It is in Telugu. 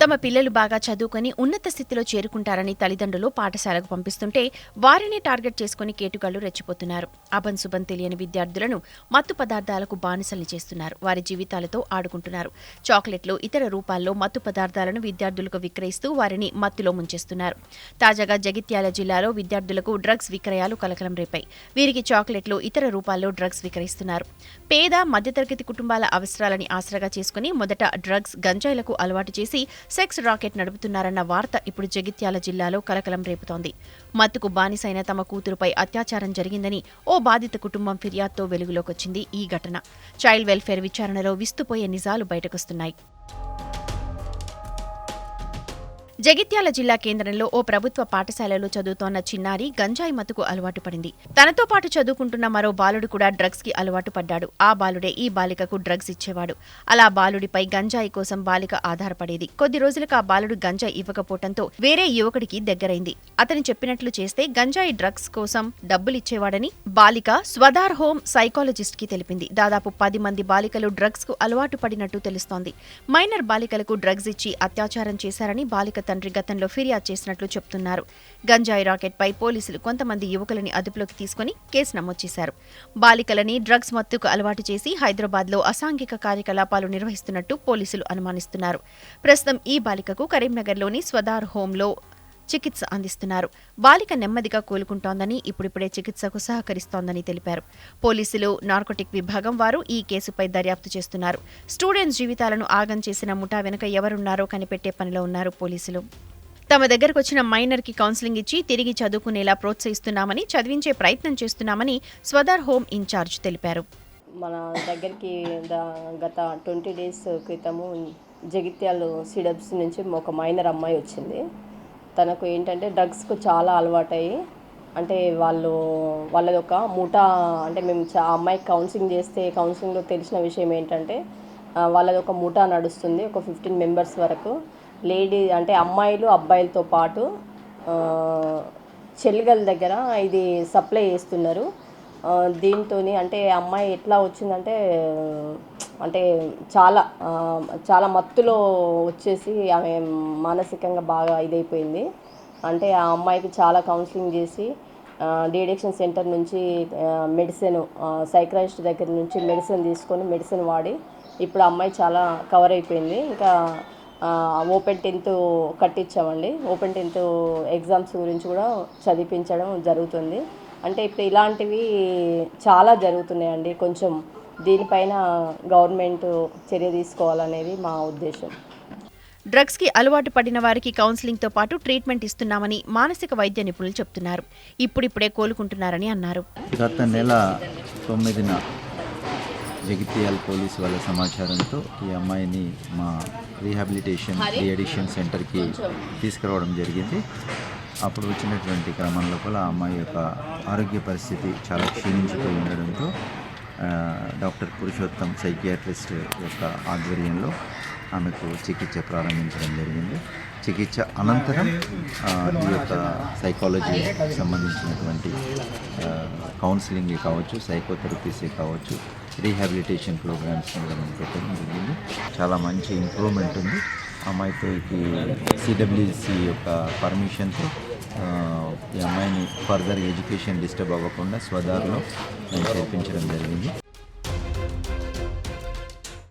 తమ పిల్లలు బాగా చదువుకొని ఉన్నత స్థితిలో చేరుకుంటారని తల్లిదండ్రులు పాఠశాలకు పంపిస్తుంటే వారిని టార్గెట్ చేసుకుని కేటుగాళ్ళు రెచ్చిపోతున్నారు. అబన్ సుబన్ తెలియని విద్యార్థులను మత్తు పదార్థాలకు బానిసల్ని చేస్తున్నారు. వారి జీవితాలతో ఆడుకుంటున్నారు. చాక్లెట్లు ఇతర రూపాల్లో మత్తు పదార్థాలను విద్యార్థులకు విక్రయిస్తూ వారిని మత్తులో ముంచేస్తున్నారు. తాజాగా జగిత్యాల జిల్లాలో విద్యార్థులకు డ్రగ్స్ విక్రయాలు కలకలం రేపాయి. వీరికి చాక్లెట్లు ఇతర రూపాల్లో డ్రగ్స్ విక్రయిస్తున్నారు. పేద మధ్యతరగతి కుటుంబాల అవసరాలని ఆసరాగా చేసుకుని మొదట డ్రగ్స్ గంజాయిలకు అలవాటు చేసి సెక్స్ రాకెట్ నడుపుతున్నారన్న వార్త ఇప్పుడు జగిత్యాల జిల్లాలో కలకలం రేపుతోంది. మత్తుకు బానిసైన తమ కూతురుపై అత్యాచారం జరిగిందని ఓ బాధిత కుటుంబం ఫిర్యాదుతో వెలుగులోకొచ్చింది ఈ ఘటన. చైల్డ్ వెల్ఫేర్ విచారణలో విస్తుపోయే నిజాలు బయటకొస్తున్నాయి. జగిత్యాల జిల్లా కేంద్రంలో ఓ ప్రభుత్వ పాఠశాలలో చదువుతోన్న చిన్నారి గంజాయి మత్తుకు అలవాటు పడింది. తనతో పాటు చదువుకుంటున్న మరో బాలుడు కూడా డ్రగ్స్కి అలవాటు పడ్డాడు. ఆ బాలుడే ఈ బాలికకు డ్రగ్స్ ఇచ్చేవాడు. అలా బాలుడిపై గంజాయి కోసం బాలిక ఆధారపడేది. కొద్ది రోజులకు ఆ బాలుడు గంజాయి ఇవ్వకపోవడంతో వేరే యువకుడికి దగ్గరైంది. అతను చెప్పినట్లు చేస్తే గంజాయి డ్రగ్స్ కోసం డబ్బులిచ్చేవాడని బాలిక స్వదార్ హోమ్ సైకాలజిస్ట్కి తెలిపింది. దాదాపు పది మంది బాలికలు డ్రగ్స్కు అలవాటు పడినట్టు తెలుస్తోంది. మైనర్ బాలికలకు డ్రగ్స్ ఇచ్చి అత్యాచారం చేశారని బాలిక తండ్రి గతంలో ఫిర్యాదు చేసినట్లు చెప్తున్నారు. గంజాయి రాకెట్ పై పోలీసులు కొంతమంది యువకులని అదుపులోకి తీసుకుని కేసు నమోదు చేశారు. బాలికలని డ్రగ్స్ మత్తుకు అలవాటు చేసి హైదరాబాద్లో అసాంఘిక కార్యకలాపాలు నిర్వహిస్తున్నట్టు పోలీసులు అనుమానిస్తున్నారు. ప్రస్తుతం ఈ బాలికకు కరీంనగర్లోని స్వదార్ హోంలో చికిత్స అందిస్తున్నారు. బాలిక నెమ్మదిగా కోలుకుంటోందని ఇప్పుడిప్పుడే చికిత్సకు సహకరిస్తోందని తెలిపారు. పోలీసులు నార్కోటిక్ విభాగం వారు ఈ కేసుపై దర్యాప్తు చేస్తున్నారు. స్టూడెంట్స్ జీవితాలను ఆగం చేసిన ముఠా వెనుక ఎవరున్నారో కనిపెట్టే పనిలో ఉన్నారు పోలీసులు. తమ దగ్గరకు వచ్చిన మైనర్కి కౌన్సిలింగ్ ఇచ్చి తిరిగి చదువుకునేలా ప్రోత్సహిస్తున్నామని చదివించే ప్రయత్నం చేస్తున్నామని స్వదార్ హోమ్ ఇన్ఛార్జ్ తెలిపారు. మన దగ్గరికి గత ట్వంటీ డేస్ క్రితము జగిత్యాలు సిడబ్స్ నుంచి ఒక మైనర్ అమ్మాయి వచ్చింది. తనకు ఏంటంటే డ్రగ్స్కు చాలా అలవాటయ్యి అంటే వాళ్ళు వాళ్ళది ఒక ముఠా అంటే మేము చా ఆ అమ్మాయికి కౌన్సిలింగ్ చేస్తే కౌన్సిలింగ్లో తెలిసిన విషయం ఏంటంటే వాళ్ళది ఒక ముఠా నడుస్తుంది ఒక ఫిఫ్టీన్ మెంబర్స్ వరకు. లేడీ అంటే అమ్మాయిలు అబ్బాయిలతో పాటు చెల్లిగల దగ్గర ఇది సప్లై చేస్తున్నారు. దీంతో అంటే అమ్మాయి ఎట్లా వచ్చిందంటే అంటే చాలా చాలా మత్తులో వచ్చేసి ఆమె మానసికంగా బాగా ఇదైపోయింది. అంటే ఆ అమ్మాయికి చాలా కౌన్సిలింగ్ చేసి డిడక్షన్ సెంటర్ నుంచి మెడిసిన్ సైక్రాజిస్ట్ దగ్గర నుంచి మెడిసిన్ తీసుకొని మెడిసిన్ వాడి ఇప్పుడు ఆ అమ్మాయి చాలా కవర్ అయిపోయింది. ఇంకా ఓపెన్ టెన్త్ కట్టించామండి. ఓపెన్ టెన్త్ ఎగ్జామ్స్ గురించి కూడా చదివించడం జరుగుతుంది. అంటే ఇప్పుడు ఇలాంటివి చాలా జరుగుతున్నాయండి. కొంచెం దీనిపైన గవర్నమెంట్ చర్య తీసుకోవాలనేది మా ఉద్దేశం. డ్రగ్స్కి అలవాటు పడిన వారికి కౌన్సిలింగ్తో పాటు ట్రీట్మెంట్ ఇస్తున్నామని మానసిక వైద్య నిపుణులు చెప్తున్నారు. ఇప్పుడిప్పుడే కోలుకుంటున్నారని అన్నారు. గత నెల తొమ్మిదిన జగిత్యాల పోలీస్ వాళ్ళ సమాచారంతో ఈ అమ్మాయిని మా రీహాబిలిటేషన్ రీఅడిక్షన్ సెంటర్కి తీసుకురావడం జరిగింది. అప్పుడు వచ్చినటువంటి క్రమం లోపల ఆ అమ్మాయి యొక్క ఆరోగ్య పరిస్థితి చాలా క్షీణించిపోయి ఉండడంతో డాక్టర్ పురుషోత్తం సైకియాట్రిస్ట్ యొక్క ఆధ్వర్యంలో ఆమెకు చికిత్స ప్రారంభించడం జరిగింది. చికిత్స అనంతరం ఈ యొక్క సైకాలజీ సంబంధించినటువంటి కౌన్సిలింగ్ కావచ్చు సైకోథెరపీసే కావచ్చు రీహాబిలిటేషన్ ప్రోగ్రామ్స్ మనం పెట్టడం జరిగింది. చాలా మంచి ఇంప్రూవ్మెంట్ ఉంది. అమ్మాయితో సిడబ్ల్యూసి యొక్క పర్మిషన్తో ఈ అమ్మాయిని ఫర్దర్ ఎడ్యుకేషన్ డిస్టర్బ్ అవ్వకుండా స్వదారులో మేము చేర్పించడం జరిగింది.